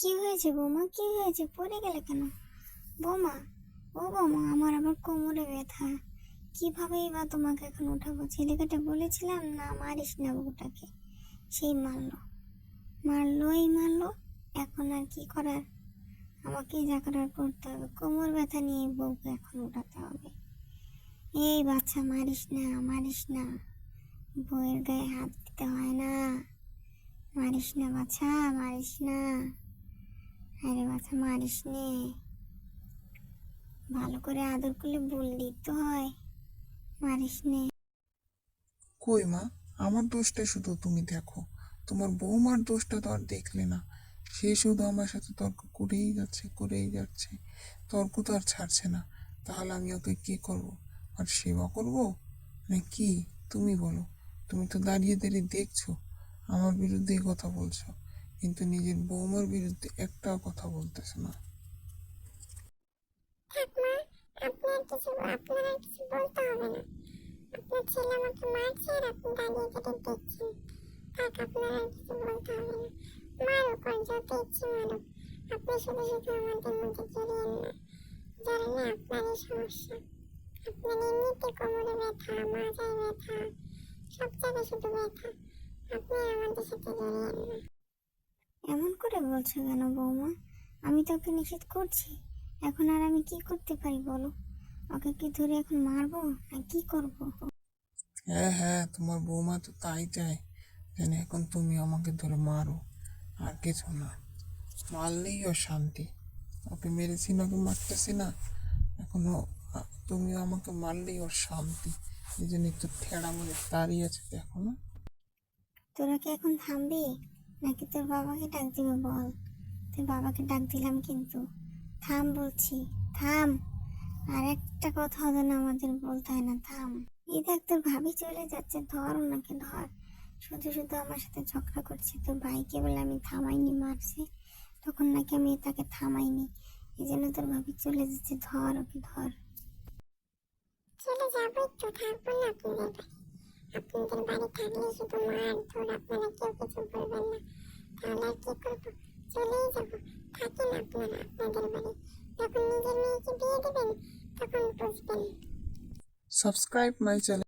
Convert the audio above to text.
কি হয়েছে বৌমা? কি হয়েছে? পড়ে গেলে কেন? বৌমা, ও বৌমা, আমার আবার কোমরে ব্যথা। কিভাবেই বা তোমাকে এখন উঠাবো? ছেলেকে বলেছিলাম না, মারিস না বউটাকে। সেই মারলো। মারলোই মারলো, এখন আর কি করার? আমাকে যা করার করতে হবে। কোমর ব্যথা নিয়ে বউকে এখন উঠাতে হবে। এই বাচ্চা, মারিস না মারিস না। বউয়ের গায়ে হাত দিতে হয় না। মারিস না বাচ্চা মারিস না। আরে বাচ্চা মারিস নে। ভালো করে আদর করলে বললি তো হয়। মারিস নে। কই মা? আমার দোষটা শুধু তুমি দেখো। তোমার বৌমার দোষটা তো আর দেখলে না। সে শুধু আমার সাথে তর্ক করেই যাচ্ছে করেই যাচ্ছে। তর্ক তো আর ছাড়ছে না। তাহলে আমি ওকে কি করব? আর সেবা করব? মানে কি? তুমি বলো। তুমি তো দাঁড়িয়ে দাঁড়িয়ে দেখছ। আমার বিরুদ্ধে কথা বলছো। কিন্তু নিজের বৌমার বিরুদ্ধে একটাও কথা বলতেছো না। থাক মা আপনি কিছু, আপনার কিছু বলতে হবে না। আপনার ছেলে আর আপনি দাঁড়িয়ে দাঁড়িয়ে দেখছেন। থাক, আপনার আর কিছু বলতে হবে না। মারুক আর যত ইচ্ছে মারুক। আপনি শুধু শুধু আমাদের মধ্যে জড়িয়েন না জড়ালে আপনারই সমস্যা। আপনার এমনিতে কোমরে ব্যথা, মাথায় আপনি আমাদের সাথে না। করে বলছো কেন বৌমা? আমি তো ওকে নিষেধ করছি। এখন আর আমি কি করতে পারি বলো? ওকে কি ধরে এখন মারবো? না কি করব? হ্যাঁ হ্যাঁ তোমার বৌমা তো তাই চায় যেন এখন তুমি আমাকে ধরে মারো। আর কিছু না। মারলেই ও শান্তি। ওকে মেরেছি না ওকে মারতেছি না। এখনও তুমি আমাকে মারলেই ওর শান্তি। এই জন্য একটু ঠেড়া মনে দাঁড়িয়ে আছে দেখো না। তোরা কি এখন থামবি? নাকি তোর বাবাকে ডাক দিবে বল? তোর বাবাকে ডাক দিলাম কিন্তু। থাম বলছি, থাম। আর একটা কথা যেন আমাদের বলতে হয় না, থাম। এই দেখ, তোর ভাবি চলে যাচ্ছে, ধর ওনাকে ধর। শুধু শুধু আমার সাথে ঝগড়া করছে, তোর ভাইকে বলে আমি থামাইনি মারছে। তখন নাকি আমি তাকে থামাইনি। এই জন্য তোর ভাবি চলে যাচ্ছে, ধর ওকে, ধর। চলে যাব একটু থাকব না আপনাদের বাড়ি। আপনাদের বাড়ি থাকলে শুধু মার ধর, আপনারা কেউ কিছু বলবেন না। আর কি করব চলেই যাব। থাকেন আপনারা আপনাদের বাড়ি। যখন নিজের মেয়েকে বিয়ে দেবেন, তখন বুঝবেন। Subscribe my channel